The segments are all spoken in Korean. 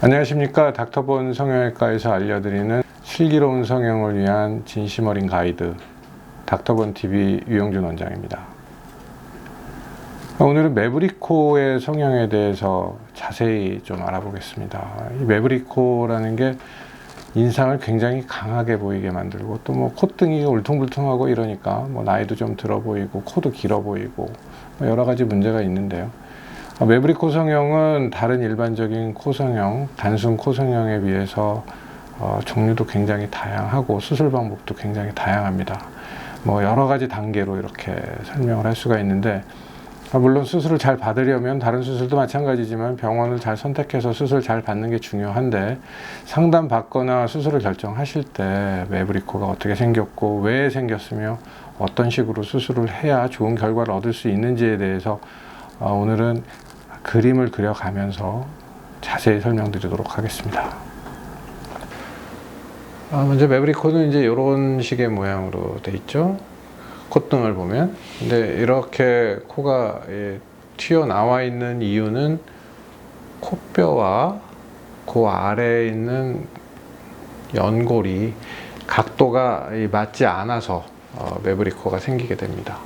안녕하십니까 닥터본 성형외과에서 알려드리는 슬기로운 성형을 위한 진심 어린 가이드 닥터본 TV 유영준 원장입니다. 오늘은 매브리코의 성형에 대해서 자세히 좀 알아보겠습니다. 이 매브리코라는 게 인상을 굉장히 강하게 보이게 만들고 또 뭐 콧등이 울퉁불퉁하고 이러니까 뭐 나이도 좀 들어 보이고 코도 길어 보이고 뭐 여러 가지 문제가 있는데요. 어, 매브리코 성형은 다른 일반적인 코 성형, 단순 코 성형에 비해서 어, 종류도 굉장히 다양하고 수술 방법도 굉장히 다양합니다. 뭐 여러 가지 단계로 이렇게 설명을 할 수가 있는데 아, 물론 수술을 잘 받으려면 다른 수술도 마찬가지지만 병원을 잘 선택해서 수술 잘 받는 게 중요한데 상담 받거나 수술을 결정하실 때 매브리코가 어떻게 생겼고 왜 생겼으며 어떤 식으로 수술을 해야 좋은 결과를 얻을 수 있는지에 대해서 어, 오늘은 그림을 그려가면서 자세히 설명드리도록 하겠습니다. 아, 먼저 매브리코는 이제 이런 식의 모양으로 돼 있죠. 콧등을 보면. 근데 이렇게 코가 예, 튀어나와 있는 이유는 코뼈와 그 아래에 있는 연골이 각도가 이 맞지 않아서 어, 매브리코가 생기게 됩니다.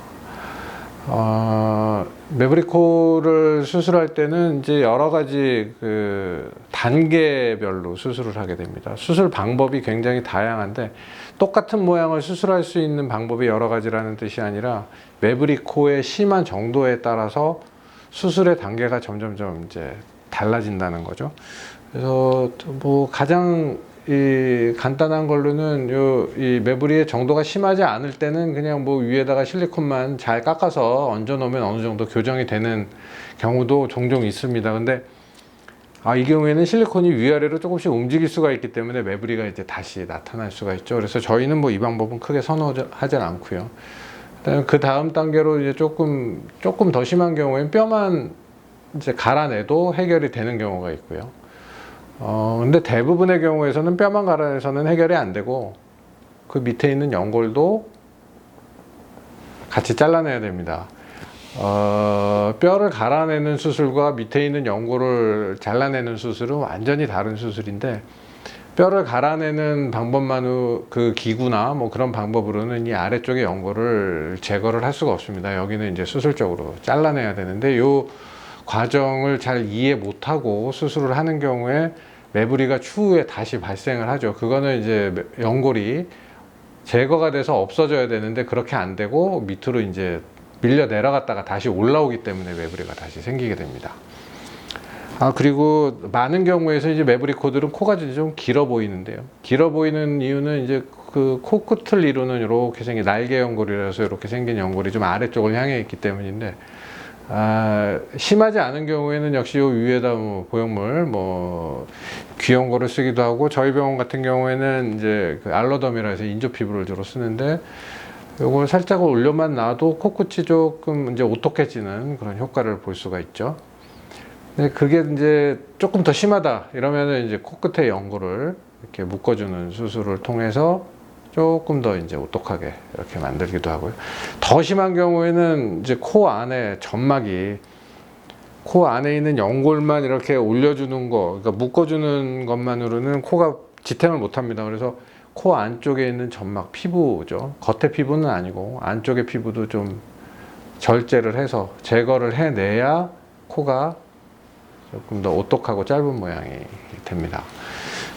어, 매브리코를 수술할 때는 이제 여러 가지 그 단계별로 수술을 하게 됩니다. 수술 방법이 굉장히 다양한데 똑같은 모양을 수술할 수 있는 방법이 여러 가지라는 뜻이 아니라 매브리코의 심한 정도에 따라서 수술의 단계가 점점점 이제 달라진다는 거죠. 그래서 뭐 가장 이 간단한 걸로는 요 이 매부리의 정도가 심하지 않을 때는 그냥 뭐 위에다가 실리콘만 잘 깎아서 얹어 놓으면 어느 정도 교정이 되는 경우도 종종 있습니다. 근데 아, 이 경우에는 실리콘이 위아래로 조금씩 움직일 수가 있기 때문에 매부리가 이제 다시 나타날 수가 있죠. 그래서 저희는 뭐 이 방법은 크게 선호하지 않고요. 그 다음 단계로 이제 조금 조금 더 심한 경우에는 뼈만 이제 갈아내도 해결이 되는 경우가 있고요. 어, 근데 대부분의 경우에서는 뼈만 갈아내서는 해결이 안 되고 그 밑에 있는 연골도 같이 잘라내야 됩니다. 어, 뼈를 갈아내는 수술과 밑에 있는 연골을 잘라내는 수술은 완전히 다른 수술인데 뼈를 갈아내는 방법만으로 그 기구나 뭐 그런 방법으로는 이 아래쪽의 연골을 제거를 할 수가 없습니다. 여기는 이제 수술적으로 잘라내야 되는데 요 과정을 잘 이해 못하고 수술을 하는 경우에 매부리가 추후에 다시 발생을 하죠. 그거는 이제 연골이 제거가 돼서 없어져야 되는데 그렇게 안 되고 밑으로 이제 밀려 내려갔다가 다시 올라오기 때문에 매부리가 다시 생기게 됩니다. 아 그리고 많은 경우에서 이제 매부리 코들은 코가 좀 길어 보이는데요. 길어 보이는 이유는 이제 그 코 끝을 이루는 이렇게 생긴 날개 연골이라서 이렇게 생긴 연골이 좀 아래쪽을 향해 있기 때문인데 아, 심하지 않은 경우에는 역시 요 위에다 뭐 보형물, 뭐 귀연고를 쓰기도 하고 저희 병원 같은 경우에는 이제 그 알러덤이라 해서 인조 피부를 주로 쓰는데 요걸 살짝 올려만 놔도 코끝이 조금 이제 오똑해지는 그런 효과를 볼 수가 있죠. 근데 그게 이제 조금 더 심하다 이러면은 이제 코끝에 연고를 이렇게 묶어주는 수술을 통해서 조금 더 이제 오똑하게 이렇게 만들기도 하고요. 더 심한 경우에는 이제 코 안에 점막이 코 안에 있는 연골만 이렇게 올려주는 거, 그러니까 묶어주는 것만으로는 코가 지탱을 못합니다. 그래서 코 안쪽에 있는 점막 피부죠. 겉에 피부는 아니고 안쪽의 피부도 좀 절제를 해서 제거를 해내야 코가 조금 더 오똑하고 짧은 모양이 됩니다.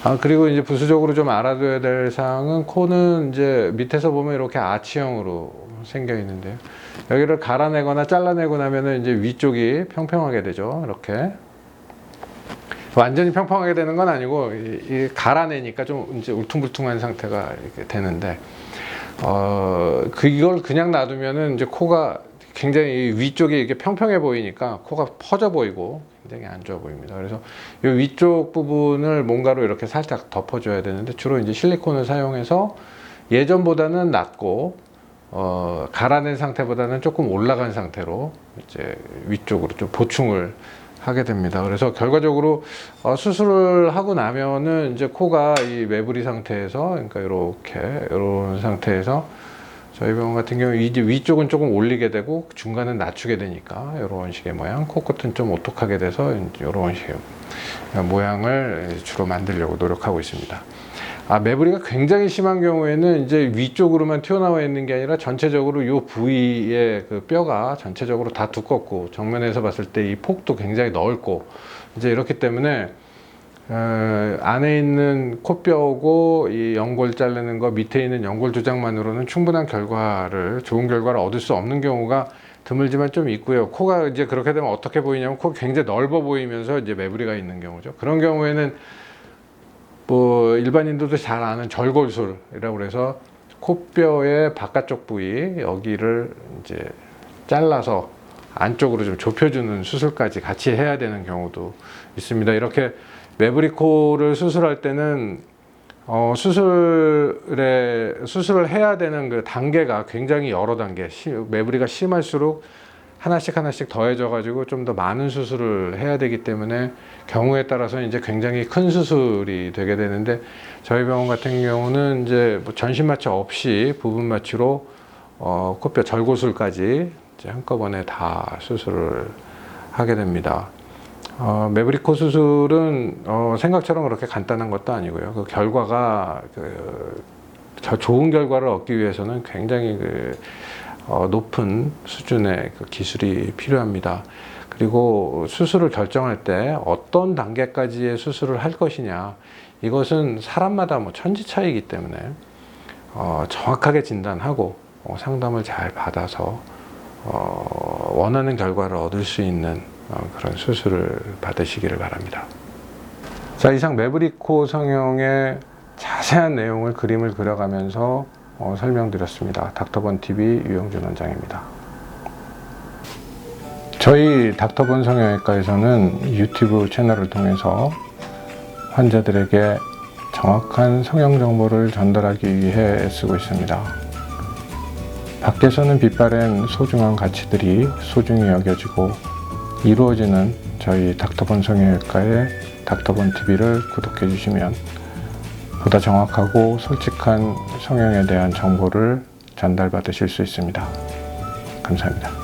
아, 그리고 이제 부수적으로 좀 알아둬야 될 사항은 코는 이제 밑에서 보면 이렇게 아치형으로 생겨 있는데요. 여기를 갈아내거나 잘라내고 나면은 이제 위쪽이 평평하게 되죠. 이렇게. 완전히 평평하게 되는 건 아니고, 이, 이 갈아내니까 좀 이제 울퉁불퉁한 상태가 이렇게 되는데, 어, 그 이걸 그냥 놔두면은 이제 코가 굉장히 위쪽이 이렇게 평평해 보이니까 코가 퍼져 보이고 굉장히 안 좋아 보입니다. 그래서 이 위쪽 부분을 뭔가로 이렇게 살짝 덮어줘야 되는데 주로 이제 실리콘을 사용해서 예전보다는 낮고 어, 갈아낸 상태보다는 조금 올라간 상태로 이제 위쪽으로 좀 보충을 하게 됩니다. 그래서 결과적으로 어, 수술을 하고 나면은 이제 코가 이 매부리 상태에서 그러니까 이렇게 이런 상태에서 저희 병원 같은 경우 이제 위쪽은 조금 올리게 되고 중간은 낮추게 되니까 이런 식의 모양, 코끝은 좀 오똑하게 돼서 이런 식의 모양을 주로 만들려고 노력하고 있습니다. 아, 매부리가 굉장히 심한 경우에는 이제 위쪽으로만 튀어나와 있는 게 아니라 전체적으로 이 부위의 그 뼈가 전체적으로 다 두껍고 정면에서 봤을 때 이 폭도 굉장히 넓고 이제 이렇기 때문에 어, 안에 있는 코뼈고 이 연골 자르는 거 밑에 있는 연골 조작만으로는 충분한 결과를 좋은 결과를 얻을 수 없는 경우가 드물지만 좀 있고요. 코가 이제 그렇게 되면 어떻게 보이냐면 코 굉장히 넓어 보이면서 이제 매부리가 있는 경우죠. 그런 경우에는 뭐 일반인들도 잘 아는 절골술이라고 그래서 코뼈의 바깥쪽 부위 여기를 이제 잘라서 안쪽으로 좀 좁혀주는 수술까지 같이 해야 되는 경우도 있습니다. 이렇게 매부리코를 수술할 때는 어, 수술에 수술을 해야 되는 그 단계가 굉장히 여러 단계 시, 매부리가 심할수록 하나씩 하나씩 더해져 가지고 좀 더 많은 수술을 해야 되기 때문에 경우에 따라서 이제 굉장히 큰 수술이 되게 되는데 저희 병원 같은 경우는 이제 뭐 전신 마취 없이 부분 마취로 어, 코뼈 절고술까지 한꺼번에 다 수술을 하게 됩니다. 어, 매브리코 수술은 어, 생각처럼 그렇게 간단한 것도 아니고요. 그 결과가 그, 저 좋은 결과를 얻기 위해서는 굉장히 그, 어, 높은 수준의 그 기술이 필요합니다. 그리고 수술을 결정할 때 어떤 단계까지의 수술을 할 것이냐 이것은 사람마다 뭐 천지 차이기 때문에 어, 정확하게 진단하고 어, 상담을 잘 받아서 어, 원하는 결과를 얻을 수 있는 어, 그런 수술을 받으시기를 바랍니다. 자 이상 매브리코 성형의 자세한 내용을 그림을 그려가면서 어, 설명드렸습니다. 닥터본 TV 유영준 원장입니다. 저희 닥터본 성형외과에서는 유튜브 채널을 통해서 환자들에게 정확한 성형 정보를 전달하기 위해 애쓰고 있습니다. 밖에서는 빛바랜 소중한 가치들이 소중히 여겨지고 이루어지는 저희 닥터본 성형외과의 닥터본 TV를 구독해 주시면 보다 정확하고 솔직한 성형에 대한 정보를 전달받으실 수 있습니다. 감사합니다.